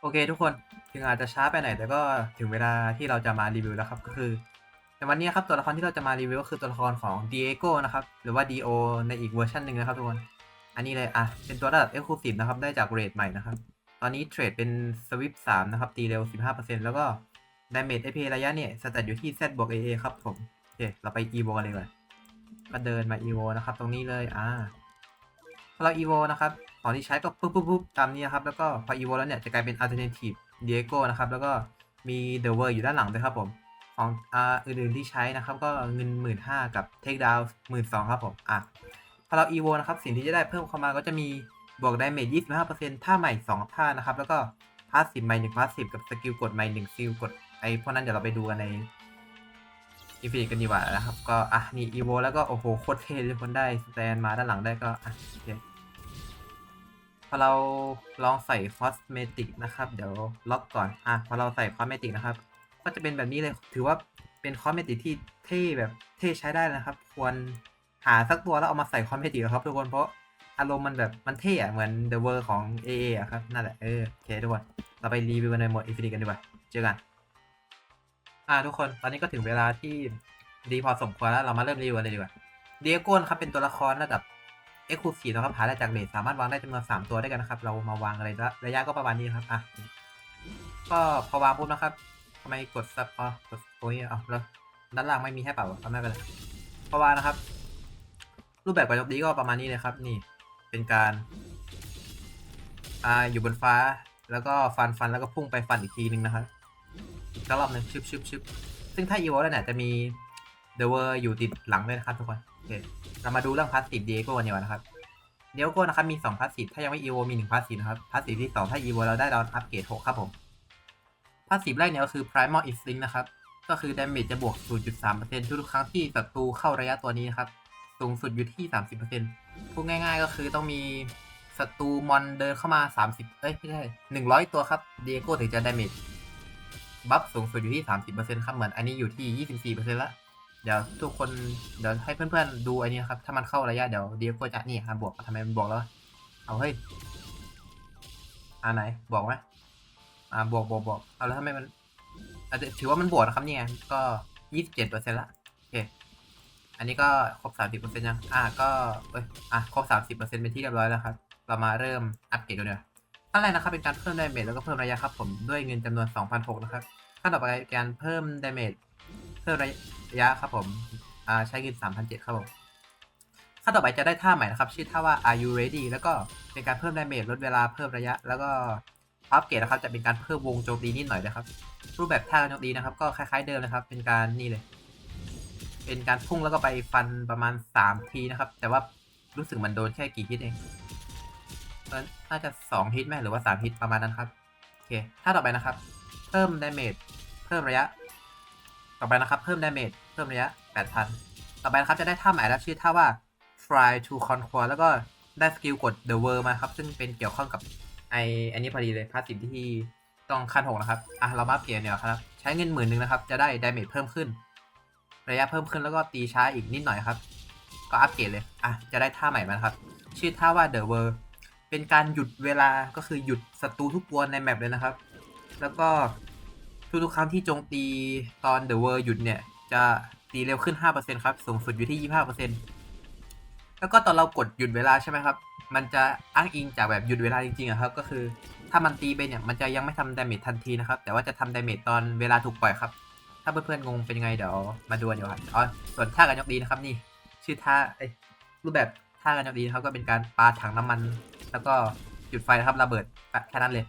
โอเคทุกคนถึงอาจจะช้าไปหน่อยแต่ก็ถึงเวลาที่เราจะมารีวิวแล้วครับก็คือในวันนี้ครับตัวละครที่เราจะมารีวิวก็คือตัวละครของ Diego นะครับหรือว่า Dio ในอีกเวอร์ชันหนึ่งนะครับทุกคนอันนี้เลยอะเป็นตัวระดับ Exclusive นะครับได้จากเรทใหม่นะครับตอนนี้เทรดเป็น Swift 3นะครับตีเร็ว 15%แล้วก็ Damage AP ระยะเนี่ยสแตทอยู่ที่ Z บวก AA ครับผมโอเคเราไป Evo เลยกว่าก็เดินมา Evo นะครับตรงนี้เลยอ่าพอเรา Evo นะครับ ของที่ใช้ก็ปุ๊บปุ๊บปุ๊บตามนี้นะครับ แล้วก็พอ Evo แล้วเนี่ยจะกลายเป็น Alternative Diego นะครับ แล้วก็มี The World อยู่ด้านหลังด้วยครับผม ของอ่าอื่นๆที่ใช้นะครับ ก็เงิน 1 5ื่นกับ Take Down 1 2ื่นครับผม อะ พอเรา Evo นะครับ สิ่งที่จะได้เพิ่มเข้ามาก็จะมีบวก Damage 25%ท่าใหม่ 2 ท่านะครับ แล้วก็พาสซีฟใหม่1พาสซีฟกับสกิลกดใหม่1สกิลกดไอ้พวกนั้นเดี๋ยวเราไปดูกันในอินฟินิตกันดีกว่านะครับ ก็อะนี่ Evo แล้วก็โอ้โหโคตรเท่เลยคนได้สแตนมาด้านหลังได้ก็อะโอเค อเราลองใส่คอสเมติกนะครับ เดี๋ยวล็อกก่อนอะพอเราใส่คอสเมติกนะครับ ก็จะเป็นแบบนี้เลย ถือว่าเป็นคอสเมติกที่เท่แบบเท่ใช้ได้นะครับ ควรหาสักตัวแล้วเอามาใส่คอสเมติกครับทุกคน เพราะอารมณ์มันแบบมันเท่อะเหมือน The World ของ AA อะครับ นั่นแหละ เออ โอเคทุกคน เราไปรีวิวกันในโหมด Infinite กันดีกว่า เจอกัน อ่าทุกคน ตอนนี้ก็ถึงเวลาที่ดีพอสมควรแล้ว เรามาเริ่มรีวิวเลยดีกว่า เดียโกนครับ เป็นตัวละครระดับ เอ็กซ์คูซีฟนะครับหาได้จากเลทสามารถวางได้จำนวน3ตัวได้วยกันนะครับ เรามาวางอะไรระยะก็ประมาณนี้ครับอะก็พอวางปุ๊บนะครับทำไมกดซับอ๋อกดโอ้ยเอาแล้วด้านล่างไม่มีให้เปล่าเอาไม่เป็นไรพอวางนะครับ รูปแบบการยกดีก็ประมาณนี้เลยครับ นี่เป็นการอ่าอยู่บนฟ้าแล้วก็ฟันฟันแล้วก็พุ่งไปฟันอีกทีนึงนะครับอีกรอบหนึงชึบชึบชึบซึ่งถ้าอีวแล้วเนี่ยจะมี The World อยู่ติดหลังด้วยนะครับทุกคน เรามาดูเรื่องพาสซีฟเดียโก้กันดีกว่านะครับเดียโก้นะครับมี2พาสซีฟถ้ายังไม่อีโวมี1พาสซีฟนะครับพาสซีฟที่ 2 ถ้าอีโวเราได้ดาอัปเกรด6ครับผมพาสซีฟแรกเนี่ยก็คือ Primal Instinct นะครับก็คือ Damage จะบวก 0.3%ทุกครั้งที่ศัตรูเข้าระยะตัวนี้นะครับสูงสุดอยู่ที่ 30%พูดง่ายๆ ก็คือต้องมีศัตรูมอนเดินเข้ามา 30 เอ้ยไม่ใช่100 ตัวครับเดียโก้ถึงจะ Damage บัฟสูงสุดอยู่ที่ 30%ครับเหมือนอันนี้อยู่ที่ 24%ละ เดี๋ยวทุกคนเดี๋ยวให้เพื่อนๆดูอันนี้นะครับ ถ้ามันเข้าระยะเดี๋ยวเดียโก้จะนี่ครับบวกทำไมมันบวกแล้ว เอาเฮ้ยอ่าไหนบอกไหมอ่าบวกบวกบวกเอาแล้วทำไมมันอาจจะถือว่ามันบวกนะครับนี่ไงก็ยี่สิบเจ็ดเปอร์เซ็นต์ละโอเคอันนี้ก็ครบสามสิบเปอร์เซ็นต์ยังอ่าก็เอ้ยอะครบสามสิบเปอร์เซ็นต์เป็นที่เรียบร้อยแล้วครับ เรามาเริ่มอัปเกรดกันเลยขั้นแรกนะครับเป็นการเพิ่มดาเมจแล้วก็เพิ่มระยะครับผมด้วยเงินจำนวน2,006นะครับขั้นต่อไปการเพิ่มดาเมจเพิ่มระยะ ครับผมอ่าใช้เงิน3,007ครับผมขั้นต่อไปจะได้ท่าใหม่นะครับ ชื่อท่าว่า Are you ready แล้วก็เป็นการเพิ่มดาเมจลดเวลาเพิ่มระยะ แล้วก็อัปเกรดนะครับจะเป็นการเพิ่มวงโจมตีนิดหน่อยนะครับ รูปแบบท่าโจมตีนะครับ ก็คล้ายๆเดิมนะครับ เป็นการนี่เลย เป็นการพุ่งแล้วก็ไปฟันประมาณ 3 ทีนะครับ แต่ว่ารู้สึกมันโดนแค่กี่ฮิตเองน่าจะ 2 ฮิตไหมหรือว่า 3 ฮิตประมาณนั้นครับโอเคท่าต่อไปนะครับ เพิ่มดาเมจเพิ่มระยะ ต่อไปนะครับ เพิ่มดาเมจ เพิ่มระยะ 8,000 ต่อไปนะครับจะได้ท่าใหม่แล้วชื่อท่าว่า try to conquer แล้วก็ได้สกิลกด the world มาครับ ซึ่งเป็นเกี่ยวข้องกับไออันนี้พอดีเลยพาสซีฟที่ต้องขั้นหกนะครับ อะ เรามาอัปเกรดเนี่ยครับ ใช้เงินหมื่นหนึ่งนะครับ จะได้ดาเมจเพิ่มขึ้น ระยะเพิ่มขึ้นแล้วก็ตีช้าอีกนิดหน่อยครับ ก็อัปเกรดเลย อะ จะได้ท่าใหม่มาครับ ชื่อท่าว่า the world เป็นการหยุดเวลาก็คือหยุดศัตรูทุกตัวในแมปเลยนะครับ แล้วก็ทุกๆครั้งที่โจมตีตอน The World หยุดเนี่ย จะตีเร็วขึ้น 5%ครับ สูงสุดอยู่ที่ 25%แล้วก็ตอนเรากดหยุดเวลาใช่ไหมครับ มันจะอ้างอิงจากแบบหยุดเวลาจริงๆครับ ก็คือถ้ามันตีไปเนี่ย มันจะยังไม่ทำดาเมจทันทีนะครับ แต่ว่าจะทำดาเมจตอนเวลาถูกปล่อยครับ ถ้าเพื่อนๆงงเป็นยังไงเดี๋ยวมาดูกันเดี๋ยวครับ อ๋อ ส่วนท่าการยกดีนะครับนี่ ชื่อท่าเอ้รูปแบบท่าการยกดีนะครับก็เป็นการปาถังน้ำมัน แล้วก็หยุดไฟนะครับระเบิดแค่นั้นเลย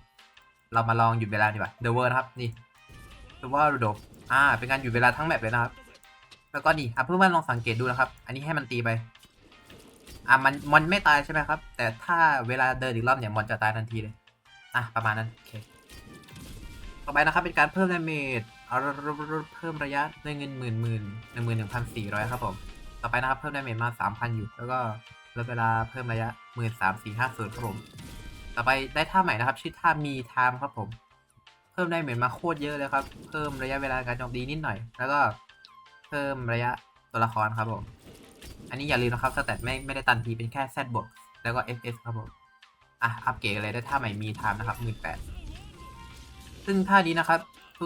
เรามาลองหยุดเวลาดีกว่า The World นะครับนี่ The World อ่ อ่า เป็นการหยุดเวลาทั้งแมปเลยนะครับ แล้วก็นี่อะเพื่อนๆลองสังเกตดูนะครับ อันนี้ให้มันตีไป อะมันมันไม่ตายใช่ไหมครับ แต่ถ้าเวลาเดินอีกรอบเนี่ยมันจะตายทันทีเลย อะประมาณนั้นโอเคต่อไปนะครับเป็นการเพิ่มดาเมจเอาเพิ่มระยะด้วยเงินหมื่นหมื่นหนึ่งหมื่นหนึ่งพันสี่ร้อยครับผม ต่อไปนะครับเพิ่มดาเมจมาสามพันอยู่ แล้วก็ลดเวลาเพิ่มระยะหมื่นสามสี่ห้าศูนย์ครับผม ต่อไปได้ท่าใหม่นะครับชื่อท่ามีไทม์ครับผม พิ่มได้เหมือนมาโคตรเยอะเลยครับ เพิ่มระยะเวลาการโจมตีนิดหน่อย แล้วก็เพิ่มระยะตัวละครครับผม อันนี้อย่าลืมนะครับสแตทไม่ไม่ได้ตันทีเป็นแค่ Z บวกแล้วก็ FS ครับผม อะ อัปเกรดกันเลยได้ท่าใหม่มีไทม์นะครับหมื่นแปดซึ่งท่านี้นะครับ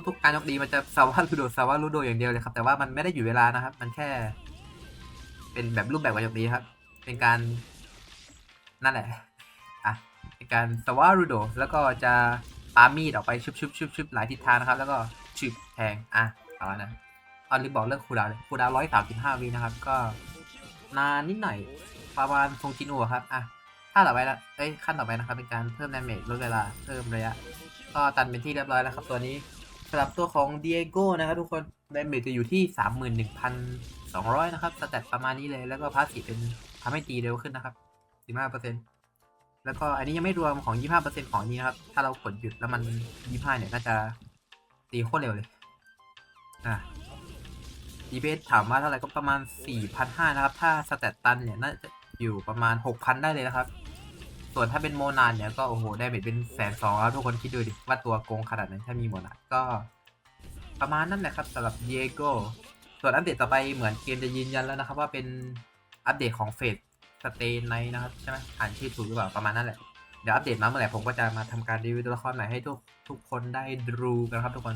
ทุกๆการยกดีมันจะซาวาลูโดซาวาลูโดอย่างเดียวเลยครับ แต่ว่ามันไม่ได้อยู่เวลานะครับ มันแค่ เป็นแบบรูปแบบการยกดีครับ เป็นการ นั่นแหละ อะ เป็นการซาวาลูโดแล้วก็จะ ปามีดออกไปชุบชุบชุบชุบหลายทิศทางนะครับ แล้วก็ชุบแทงอะเอาละนะตอนลืมบอกเรื่องคูดาวเลยคูดาวร้อยสามสิบห้าวินะครับ ก็นานนิดหน่อยประมาณทงจินูอะครับอะถ้าต่อไปละเอ้ยขั้นต่อไปนะครับ เป็นการเพิ่มดาเมจลดเวลาเพิ่มระยะ ก็ตันเป็นที่เรียบร้อยแล้วครับตัวนี้สำหรับตัวของเดียโก้นะครับทุกคนดาเมจจะอยู่ที่ 31,200 นะครับ สแตทประมาณนี้เลย แล้วก็พาสซีฟเป็นทำให้ตีเร็วขึ้นนะครับ 15% แล้วก็อันนี้ยังไม่รวมของ 25%ของนี้นะครับ ถ้าเรากดหยุดแล้วมัน 25 เนี่ยน่าจะตีโคตรเร็วเลย อะดีเบสถามว่าเท่าไหร่ก็ประมาณ 4,500 นะครับ ถ้าสแตทตันเนี่ยน่าจะอยู่ประมาณ 6,000 ได้เลยนะครับ ส่วนถ้าเป็นโมนานเนี่ยก็โอ้โห ได้เบ็ดเป็นแสนสองแล้วทุกคนคิดดูดิ ว่าตัวโกงขนาดไหนถ้ามีโมนานก็ประมาณนั้นแหละครับสำหรับเยโกส่วนอัปเดตต่อไปเหมือนเกมจะยืนยันแล้วนะครับว่าเป็นอัปเดตของเฟส สเตนไนนะครับใช่ไหมอ่านชื่อถูกหรือเปล่าประมาณนั้นแหละ เดี๋ยวอัปเดตมาเมื่อไหร่ผมก็จะมาทำการรีวิวตัวละครใหม่ให้ทุกทุกคนได้ดูกันครับทุกคน